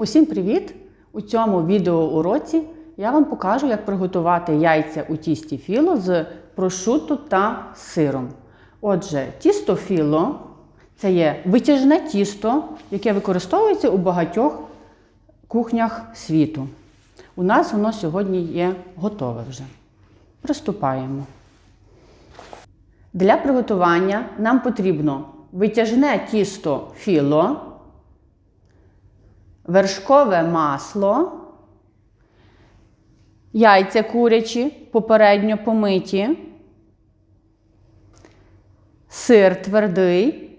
Усім привіт! У цьому відеоуроці я вам покажу, як приготувати яйця у тісті філо з прошутто та сиром. Отже, тісто філо це є витяжне тісто, яке використовується у багатьох кухнях світу. У нас воно сьогодні є готове вже. Приступаємо. Для приготування нам потрібно витяжне тісто філо вершкове масло, яйця курячі, попередньо помиті, сир твердий,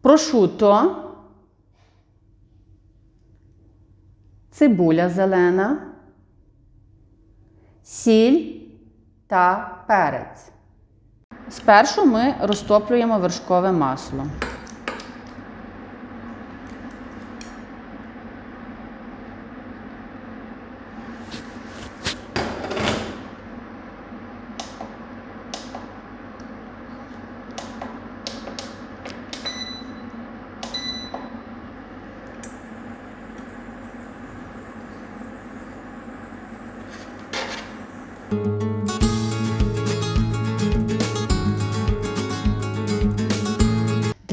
прошуто, цибуля зелена, сіль та перець. Спершу ми розтоплюємо вершкове масло.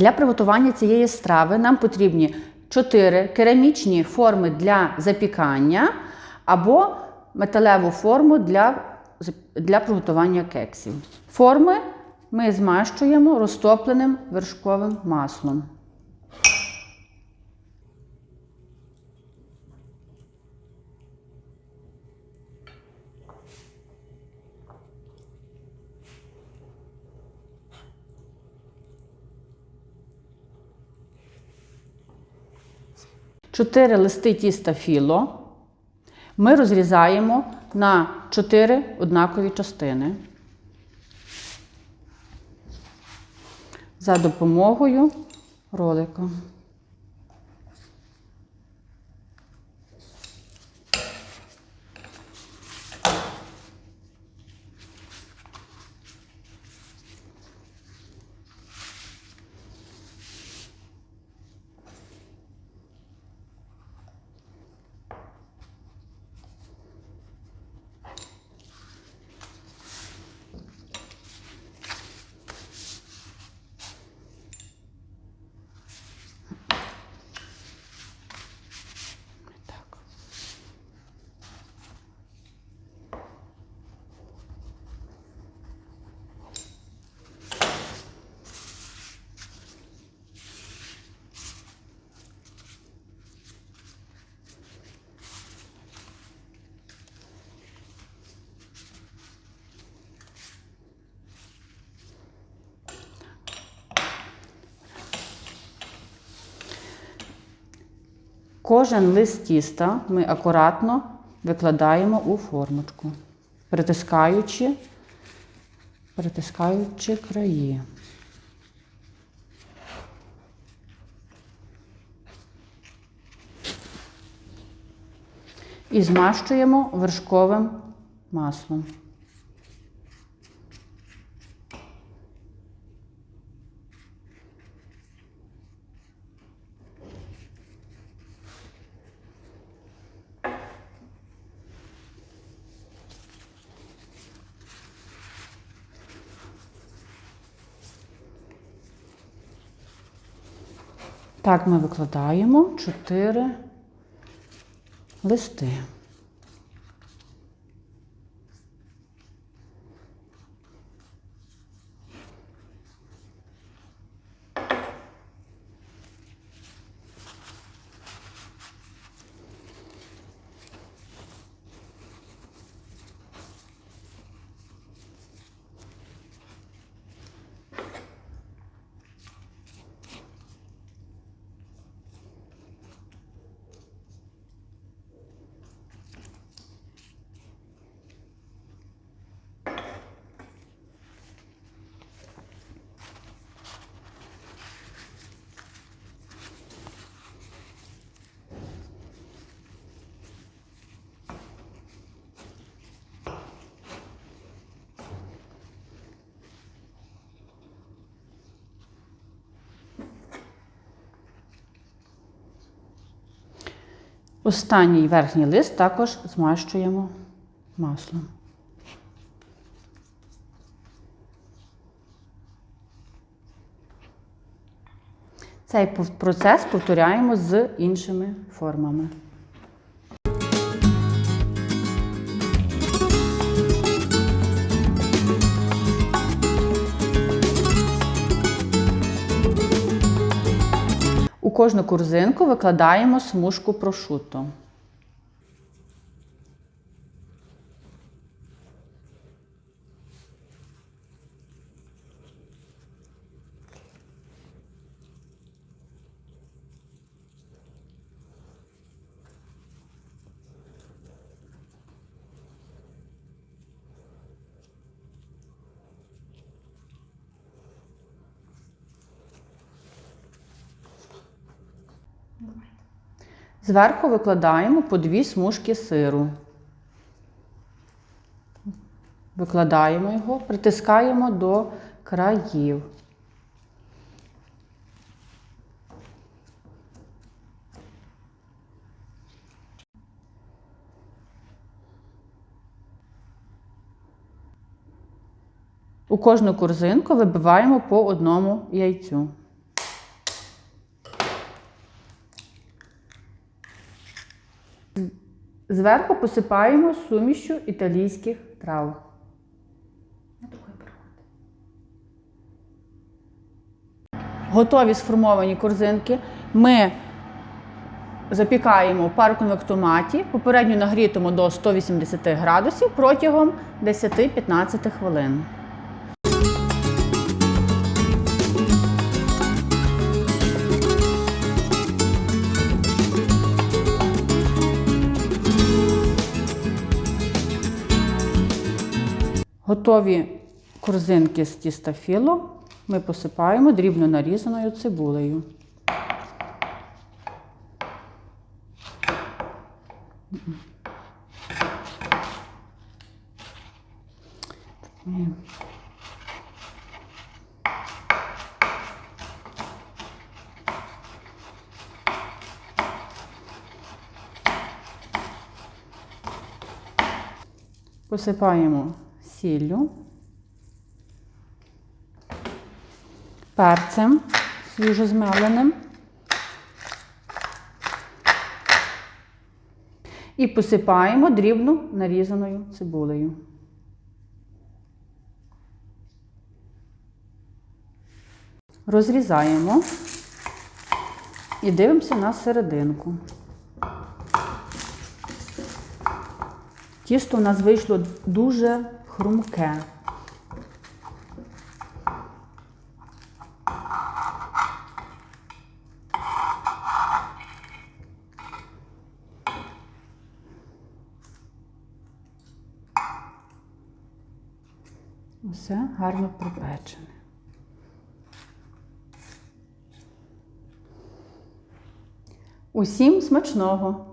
Для приготування цієї страви нам потрібні 4 керамічні форми для запікання або металеву форму для, для приготування кексів. Форми ми змащуємо розтопленим вершковим маслом. Чотири листи тіста філо ми розрізаємо на 4 однакові частини за допомогою ролика. Кожен лист тіста ми акуратно викладаємо у формочку, притискаючи, притискаючи краї. І змащуємо вершковим маслом. Так ми викладаємо 4 листи. Останній верхній лист також змащуємо маслом. Цей процес повторяємо з іншими формами. У кожну корзинку викладаємо смужку прошуто. Зверху викладаємо по дві смужки сиру. Викладаємо його, притискаємо до країв. У кожну корзинку вибиваємо по одному яйцю. Зверху посипаємо сумішю італійських трав. Готові сформовані корзинки. Ми запікаємо в пароконвектоматі, попередньо нагрітимо до 180 градусів протягом 10-15 хвилин. Готові корзинки з тіста філо ми посипаємо дрібно нарізаною цибулею. Посипаємо сіллю, перцем свіжозмеленим і посипаємо дрібно нарізаною цибулею. Розрізаємо і дивимося на серединку. Тісто у нас вийшло дуже хрумке. Все гарно пропечене. Усім смачного!